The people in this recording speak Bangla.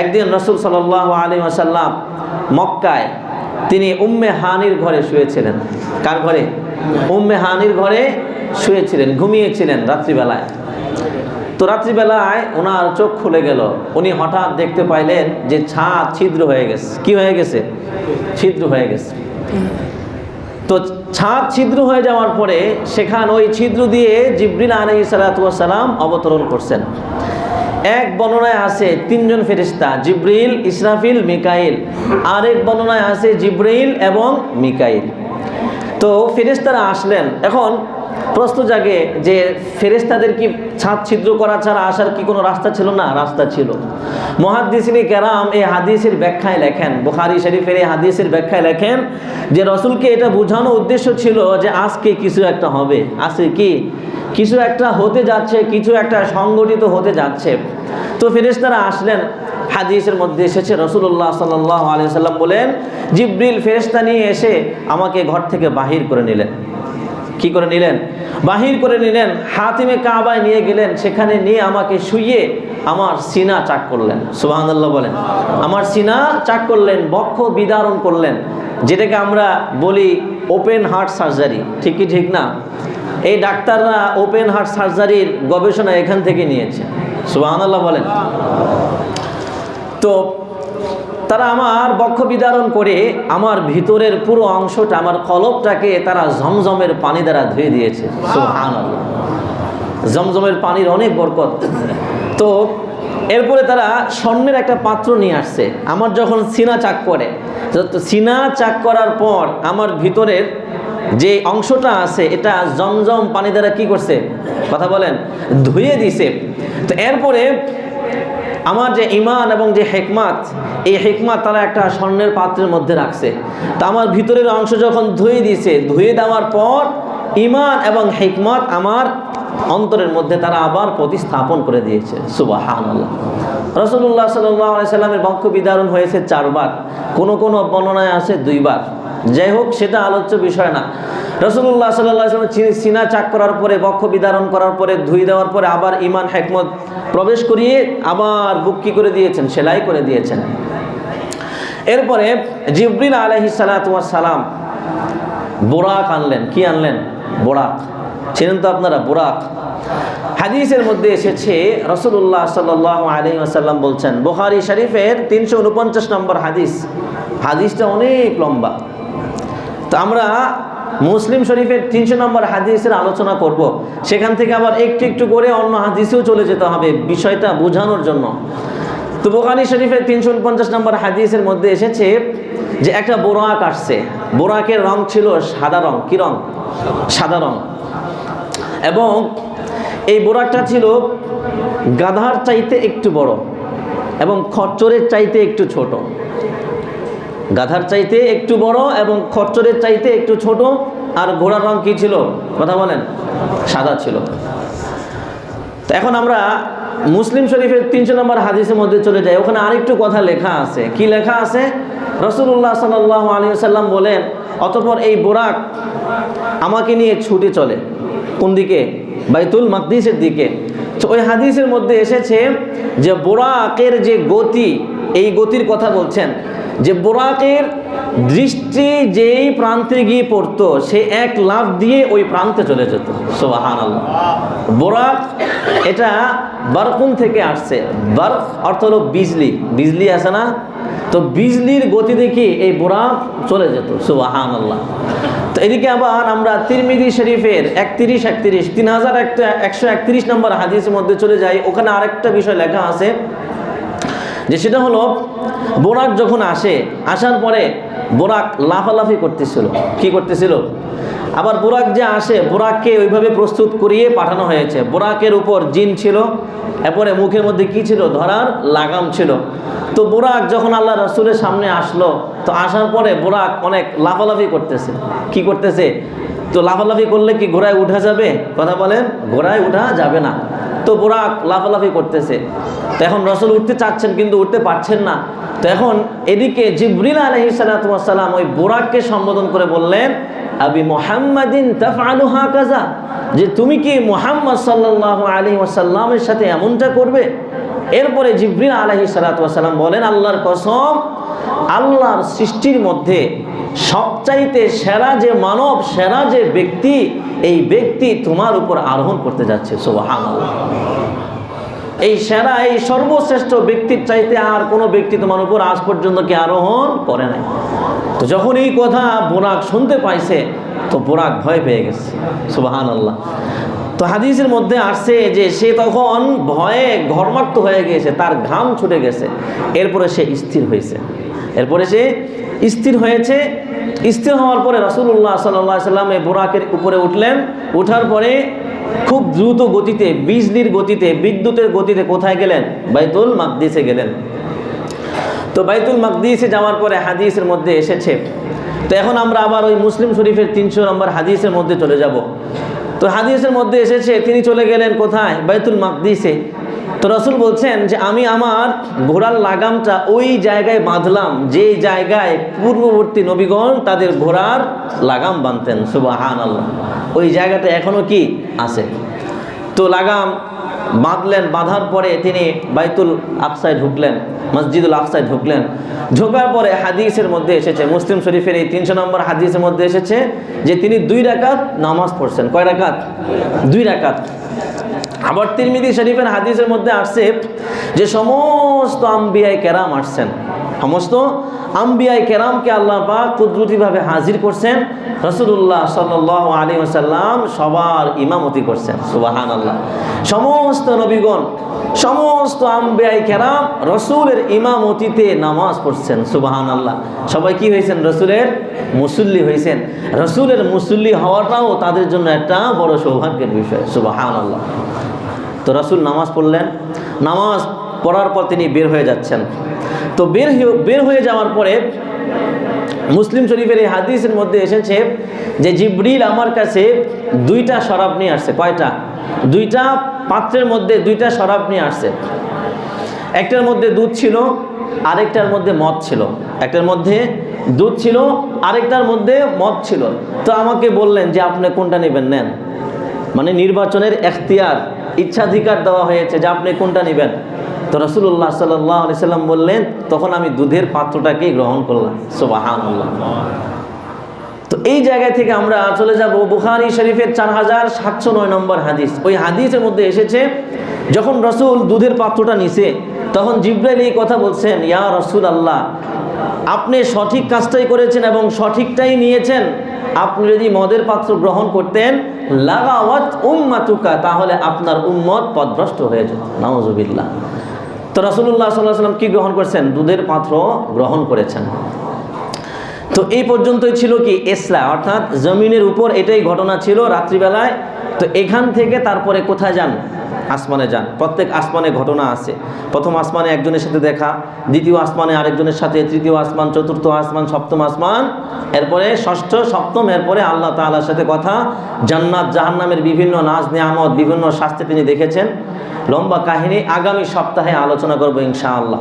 একদিন রসুল সাল আলী আসাল্লাম মক্কায় তিনি উম্মে হানির ঘরে শুয়েছিলেন। কার ঘরে? উম্মে হানির ঘরে শুয়েছিলেন, ঘুমিয়েছিলেন রাত্রিবেলায়। তো রাত্রিবেলায় ওনার চোখ খুলে গেল। উনি হঠাৎ দেখতে পাইলেন যে ছাদ ছিদ্র হয়ে গেছে। কি হয়ে গেছে? ছিদ্র হয়ে গেছে। তো ছাদ ছিদ্র হয়ে যাওয়ার পরে সেখান ওই ছিদ্র দিয়ে জিব্রিল আলহি সালাতাম অবতরণ করছেন। এক বর্ণনায় আছে তিনজন ফেরিস্তা জিব্রিল, ইসরাফিল, মিকাইল। আরেক বর্ণনায় আছে জিব্রাইল এবং মিকাইল। তো ফেরিস্তারা আসলেন। এখন প্রশ্ন জাগে যে ফেরেস্তাদের কি ছাদ ছিদ্র করা ছাড়া আসার কি কোনো রাস্তা ছিল না? রাস্তা ছিল। মহাদিসিনী কেরাম এই হাদিসের ব্যাখ্যায় লেখেন, বুখারি শরীফের এই হাদিসের ব্যাখ্যায় লেখেন যে রসুলকে এটা বোঝানো উদ্দেশ্য ছিল যে আজকে কিছু একটা হবে। আজকে কি? কিছু একটা হতে যাচ্ছে, কিছু একটা সংগঠিত হতে যাচ্ছে। তো ফেরেস্তারা আসলেন, হাদিসের মধ্যে এসেছে রসুল্লাহ সাল্লাহ আলিয়া সাল্লাম বলেন, জিব্রিল ফেরেস্তা নিয়ে এসে আমাকে ঘর থেকে বাহির করে নিলেন। কি করে নিলেন? বাহির করে নিলেন, হাতিমে কাবায় নিয়ে গেলেন, সেখানে নিয়ে আমাকে শুইয়ে আমার সিনা চাক করলেন। সুবাহান্লাহ বলেন। আমার সিনা চাক করলেন, বক্ষ বিদারণ করলেন, যেটাকে আমরা বলি ওপেন হার্ট সার্জারি ঠিক কি ঠিক না? এই ডাক্তাররা ওপেন হার্ট সার্জারির গবেষণা এখান থেকে নিয়েছে। সুবাহান্লাহ বলেন। তো তারা আমার বক্ষ বিদারণ করে আমার ভিতরের পুরো অংশটা আমার কলবটাকে তারা জমজমের পানি দ্বারা ধুয়ে দিয়েছে। জমজমের পানির অনেক বরকত। তো এরপরে তারা স্বর্ণের একটা পাত্র নিয়ে আসছে। আমার যখন সিনা চাক করে তো সিনা চাক করার পর আমার ভিতরের যে অংশটা আছে এটা জমজম পানি দ্বারা কি করছে? কথা বলেন ধুয়ে দিছে। তো এরপরে আমার যে ইমান এবং যে হেকমাত, এই হেকমাত তারা একটা স্বর্ণের পাত্রের মধ্যে রাখছে। তা আমার ভিতরের অংশ যখন ধুয়ে দিছে ধুয়ে দেওয়ার পর ইমান এবং হেকমত আমার অন্তরের মধ্যে তারা আবার প্রতিস্থাপন করে দিয়েছে। সুবাহান রসুল্লাহ সাল্লামের বক্ষ বিদারণ হয়েছে চারবার। কোনো কোনো বর্ণনায় আছে দুইবার। যাই হোক, সেটা আলোচ্য বিষয় না। রসুল্লাহ সাল্লাম সিনা চাক করার পরে, বক্ষ বিদারণ করার পরে, ধুই দেওয়ার পরে আবার ইমান হেকমত প্রবেশ করিয়ে আবার বুক কি করে দিয়েছেন, সেলাই করে দিয়েছেন। এরপরে জিব্রিল আলহি সালাম বোরাক আনলেন। কি আনলেন? বোরাক। ছিলেন তো আপনারা, বোরাক। হাদিসের মধ্যে এসেছে রসুল্লাহ সাল্লাহ আলী আসাল্লাম বলছেন বোহারি শরীফের তিনশো উনপঞ্চাশ নম্বর হাদিস। হাদিসটা অনেক লম্বা। তো আমরা মুসলিম শরীফের তিনশো নম্বর হাদিসের আলোচনা করব। সেখান থেকে আবার একটু একটু করে অন্য হাদিসেও চলে যেতে হবে বিষয়টা বোঝানোর জন্য। তো বোকানি শরীফের তিনশো উনপঞ্চাশ নম্বর হাদিসের মধ্যে এসেছে যে একটা বোরাক আসছে। বোরাকের রং ছিল সাদা রং। কী রং? সাদা রং। এবং এই বোরাকটা ছিল গাধার চাইতে একটু বড় এবং খচ্চরের চাইতে একটু ছোট। গাধার চাইতে একটু বড় এবং খচ্চরের চাইতে একটু ছোট, আর ঘোড়ার রং কী ছিল? কথা বলেন। সাদা ছিল। তো এখন আমরা মুসলিম শরীফের তিনশো নম্বর হাদিসের মধ্যে চলে যাই। ওখানে আরেকটু কথা লেখা আছে। কি লেখা আছে? রসুল্লাহ সাল আলী সাল্লাম বলেন, অতপর এই বোরাক আমাকে নিয়ে ছুটে চলে। কোন দিকে? বাইতুল মাকদিসের দিকে। তো ওই হাদিসের মধ্যে এসেছে যে বোরাকের যে গতি, এই গতির কথা বলছেন। যে বোরাকের দৃষ্টি যেই প্রান্তে গিয়ে পড়তো, সে এক লাভ দিয়ে ওই প্রান্তে চলে যেত। সোহান আল্লাহ বোরাক এটা বারকুন থেকে আসছে। বার্ক অর্থ হলো বিজলি। বিজলি আছে না? তো বিজলির গতি দেখি এই বোরাক চলে যেত? সুবাহান আল্লাহ তো এদিকে আবার আমরা তিরমিদি শরীফের একত্রিশ একত্রিশ, তিন হাজার একশো একত্রিশ নম্বর হাদিসের মধ্যে চলে যাই। ওখানে আরেকটা বিষয় লেখা আছে। যে সেটা হলো বোরাক যখন আসে, আসার পরে বোরাক লাফালাফি করতেছিল। কি করতেছিল? আবার বোরাক যে আসে, বোরাককে ওইভাবে প্রস্তুত করিয়ে পাঠানো হয়েছে। বোরাকের উপর জিন ছিল, এরপরে মুখের মধ্যে কি ছিল? ধরার লাগাম ছিল। তো বোরাক যখন আল্লাহ রসুলের সামনে আসলো, তো আসার পরে বোরাক অনেক লাফালাফি করতেছে। কি করতেছে? তো লাফালাফি করলে কি ঘোড়ায় উঠা যাবে? কথা বলেন, ঘোড়ায় উঠা যাবে না। বোরাক লাফালাফি করতেছে। তো এখন রসুল উঠতে চাচ্ছেন কিন্তু উঠতে পারছেন না। তো এখন এদিকে জিব্রিল আলহি সালাতাম ওই বোরাককে সম্বোধন করে বললেন, আবি মোহাম্মদিন যে তুমি কি মোহাম্মদ সাল্লাল্লাহু আলাইহি ওয়াসাল্লামের সাথে এমনটা করবে? এরপরে জিব্রিল আলহি সালাতাম বলেন, আল্লাহর কসম, আল্লাহর সৃষ্টির মধ্যে সবচাইতে সেরা যে মানব, সেরা যে ব্যক্তি, এই ব্যক্তি তোমার উপর আরোহণ করতে যাচ্ছে এই সেরা, এই সর্বশ্রেষ্ঠ ব্যক্তির চাইতে আর কোনো ব্যক্তি তোমার উপর আজ পর্যন্ত কি আরোহণ করে নাই? তো যখন এই কথা বোরাক শুনতে পাইছে, তো বোরাক ভয় পেয়ে গেছে সুবাহান আল্লাহ তো হাদিসের মধ্যে আসছে যে সে তখন ভয়ে ঘরমাক্ত হয়ে গিয়েছে, তার ঘাম ছুটে গেছে, এরপরে সে স্থির হয়েছে। এরপরে সে স্থির হয়েছে। স্থির হওয়ার পরে রসুল্লাহ সাল্লাহ সাল্লাম এই বোরাকের উপরে উঠলেন। ওঠার পরে খুব দ্রুত গতিতে, বিজলির গতিতে, বিদ্যুতের গতিতে কোথায় গেলেন? বাইতুল মাকদিসে গেলেন। তো বাইতুল মাকদিসে যাওয়ার পরে হাদিসের মধ্যে এসেছে। তো এখন আমরা আবার ওই মুসলিম শরীফের তিনশো নম্বর হাদিসের মধ্যে চলে যাব। তো হাদিসের মধ্যে এসেছে, তিনি চলে গেলেন কোথায়? বাইতুল মাকদিসে। তো রসুল বলছেন যে আমি আমার ঘোড়ার লাগামটা ওই জায়গায় বাঁধলাম, যে জায়গায় পূর্ববর্তী নবীগণ তাদের ঘোড়ার লাগাম বাঁধতেন সুবাহান আল্লাহ ওই জায়গাটা এখনও কি আছে? তো লাগাম বাঁধলেন, বাঁধার পরে তিনি বাইতুল আকসায় ঢুকলেন, মসজিদুল আকসায় ঢুকলেন। ঢোকার পরে হাদিসের মধ্যে এসেছে, মুসলিম শরীফের এই তিনশো নম্বর হাদিসের মধ্যে এসেছে যে তিনি দুই রাকাত নামাজ পড়ছেন। কয় রাকাত? দুই রাকাত। আবার তিরমিদি শরীফের হাদিসের মধ্যে আসছে যে সমস্ত আম্বিয়ায় কেরাম আসছেন। সমস্ত আম্বিয়াই কেরামকে আল্লাহ পাক কুদরতিভাবে হাজির করছেন। রসুল্লাহ সাল্লাহ আলী আসাল্লাম সবার ইমামতি করছেন সুবাহান আল্লাহ সমস্ত নবীগণ, সমস্ত আম্বিয়াই কেরাম রসুলের ইমামতিতে নামাজ পড়ছেন সুবাহান আল্লাহ সবাই কি হয়েছেন? রসুলের মুসল্লি হয়েছেন। রসুলের মুসল্লি হওয়াটাও তাদের জন্য একটা বড় সৌভাগ্যের বিষয় সুবাহান আল্লাহ তো রসুল নামাজ পড়লেন। নামাজ পড়ার পর তিনি বের হয়ে যাচ্ছেন। তো বের বের হয়ে যাওয়ার পরে মুসলিম শরীফের এই হাদিসের মধ্যে এসেছে যে জিব্রিল আমার কাছে দুইটা শরাব নিয়ে আসছে। কয়টা? দুইটা পাত্রের মধ্যে দুইটা শরাব নিয়ে আসছে। একটার মধ্যে দুধ ছিল, আরেকটার মধ্যে মদ ছিল। একটার মধ্যে দুধ ছিল, আরেকটার মধ্যে মদ ছিল। তো আমাকে বললেন যে আপনি কোনটা নেবেন? নেন। মানে নির্বাচনের এখতিয়ার, ইচ্ছাধিকার দেওয়া হয়েছে যে আপনি কোনটা নেবেন? তো রসুল্লাহ সাল্লাহ সাল্লাম বললেন, তখন আমি দুধের পাত্রটাকেই গ্রহণ করলাম। সোবাহান তো এই জায়গা থেকে আমরা চলে যাব বুখারি শরীফের চার হাজার সাতশো নয় নম্বর হাদিস। ওই হাদিসের মধ্যে এসেছে, যখন রসুল দুধের পাত্রটা নিছে, তখন জিব্রাইল এই কথা বলছেন, ইয়া রসুল আল্লাহ আপনি সঠিক কাজটাই করেছেন এবং সঠিকটাই নিয়েছেন। আপনি যদি মদের পাত্র গ্রহণ করতেন, লাগাওয়াত উম্মাতুকা, তাহলে আপনার উম্মত পদভ্রষ্ট হয়ে যেত। নামজুবিল্লাহ তো রাসুল্লাহ সাল্লাহ সাল্লাম কি গ্রহণ করেছেন? দুধের পাত্র গ্রহণ করেছেন। তো এই পর্যন্তই ছিল কি? এসলা অর্থাৎ জমিনের উপর এটাই ঘটনা ছিল রাত্রিবেলায়। তো এখান থেকে তারপরে কোথায় যান? আসমানে যান। প্রত্যেক আসমানে ঘটনা আছে। প্রথম আসমানে একজনের সাথে দেখা, দ্বিতীয় আসমানে আরেকজনের সাথে, তৃতীয় আসমান, চতুর্থ আসমান, সপ্তম আসমান, এরপরে ষষ্ঠ, সপ্তম, এরপরে আল্লাহ তালার সাথে কথা। জান্নাত, জাহান্নামের বিভিন্ন নাজ, নিয়ামত, বিভিন্ন শাস্তি তিনি দেখেছেন। লম্বা কাহিনী, আগামী সপ্তাহে আলোচনা করব ইনশাআল্লাহ।